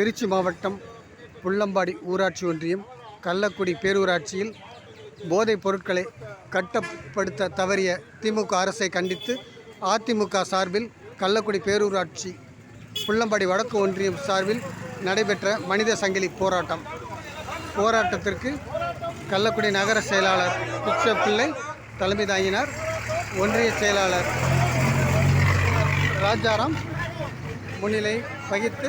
திருச்சி மாவட்டம் புள்ளம்பாடி ஊராட்சி ஒன்றியம் கள்ளக்குடி பேரூராட்சியில் போதைப் பொருட்களை கட்டப்படுத்த தவறிய திமுக அரசை கண்டித்து அதிமுக சார்பில் கள்ளக்குடி பேரூராட்சி புள்ளம்பாடி வடக்கு ஒன்றியம் சார்பில் நடைபெற்ற மனித சங்கிலி போராட்டம். போராட்டத்திற்கு கள்ளக்குடி நகர செயலாளர் பிள்ளை தலைமை தாங்கினார். ஒன்றிய செயலாளர் ராஜாராம் முன்னிலை வகித்து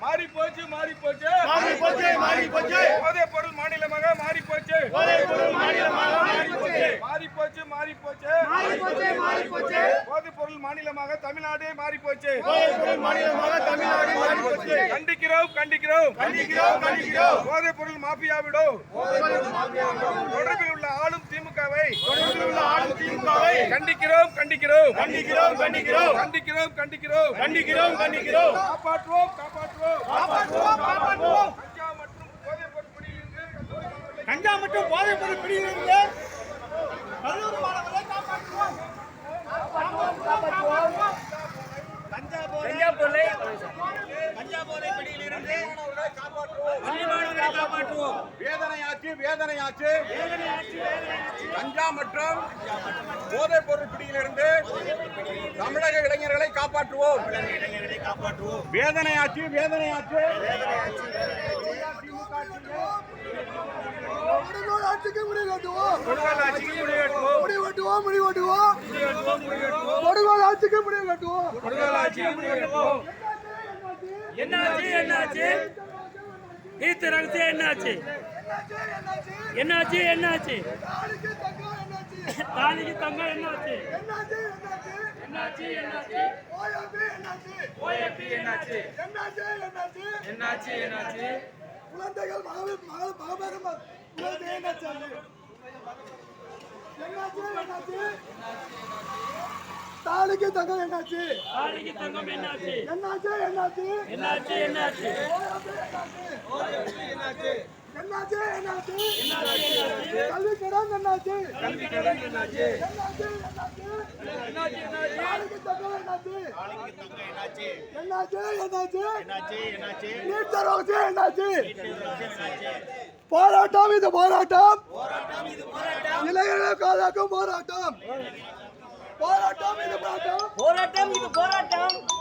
மாறி போச்சு மாறி போச்சு மாறி போச்சு மாறி போச்சு போதைப் பொருள் மாநிலமாக மாறி போச்சு போதைப் பொருள் மாநிலமாக மாறி போச்சு மாறி போச்சு மாறி போச்சு மாறி போச்சு மாறி போச்சு போதைப் பொருள் மாநிலமாக தமிழ்நாடே மாறி போச்சு போதைப் பொருள் மாநிலமாக தமிழ்நாடு மாறி போச்சு கண்டிக்கிறோம். கண்டிக்கிறோம் கண்டிக்கிறோம். கண்டிக்கிறோம் போதைப் பொருள் மாஃபியாவிடோ தொடர்பில் உள்ள ஆளும் திமுகவை தொடர்பில் உள்ள ஆளும் திமுகவை கண்டிக்கிறோம் கண்டிக்கிறோம். கண்டிக்கிறோம் கண்டிக்கிறோம். கண்டிக்கிறோம். கண்டிக்கிறோம் கண்டிக்கிறோம். கண்டிக்கிறோம் காப்பாற்றுவோம் காப்பாற்றுவோம். காப்பாற்றுவோம் காப்பாற்றுவோம். கஞ்சா மற்றும் போதைப் பொருள் பிடியிலிருந்து கஞ்சா மற்றும் போதைப் பொருள் பிடியிலிருந்து கல்லூரி மாணவர்களை காப்பாற்றுவோம். கஞ்சா பொருளை கஞ்சா போதை பணியிலிருந்து மாணவர்களை காப்பாற்றுவோம். வேதனையாச்சு வேதனையாச்சு. கஞ்சா மற்றும் போதைப் பொருள் பிடியிலிருந்து தமிழக இளைஞர்களை காப்பாற்றுவோம். வேதனையாச்சு வேதனையாச்சு. ஆட்சிக்கு முடிவெட்டுவோம். முடிவெட்டுவோம் முடிவெட்டுவோம். கொடுங்கோல் ஆட்சிக்கு முடிவெட்டுவோம். கொடுங்கோல் ஆட்சிக்கு முடிவெட்டுவோம். என்னாச்சு என்னாச்சு ஈத்து என்னாச்சு என்னாச்சு என்னாச்சு தாலிக்கு தங்க என்னாச்சு என்னாச்சு என்னாச்சு என்னாச்சு என்னாச்சு குழந்தைகள் மகளிர் மகளிர் மகபேரம் என்னாச்சு என்னாச்சு என்னாச்சு தாலிக்கு தங்கம் என்னாச்சு? தாலிக்கு தங்கம் என்னாச்சு? என்னாச்சு என்னாச்சு? என்னாச்சு என்னாச்சு? என்னாச்சு? என்னாச்சு? கல்வி கடன் என்னாச்சு? கல்வி கடன் என்னாச்சு? என்னாச்சு என்னாச்சு? நாளைக்கு தங்கம் என்னாச்சு? என்னாச்சு? என்னாச்சு என்னாச்சு? நீட் தரோச்சு என்னாச்சு? போராட்டம் இது போராட்டம். இளைஞர்களை காதாக்கும் போராட்டம். போராட்டம் இது போராட்டம். போராட்டம் இது போராட்டம்.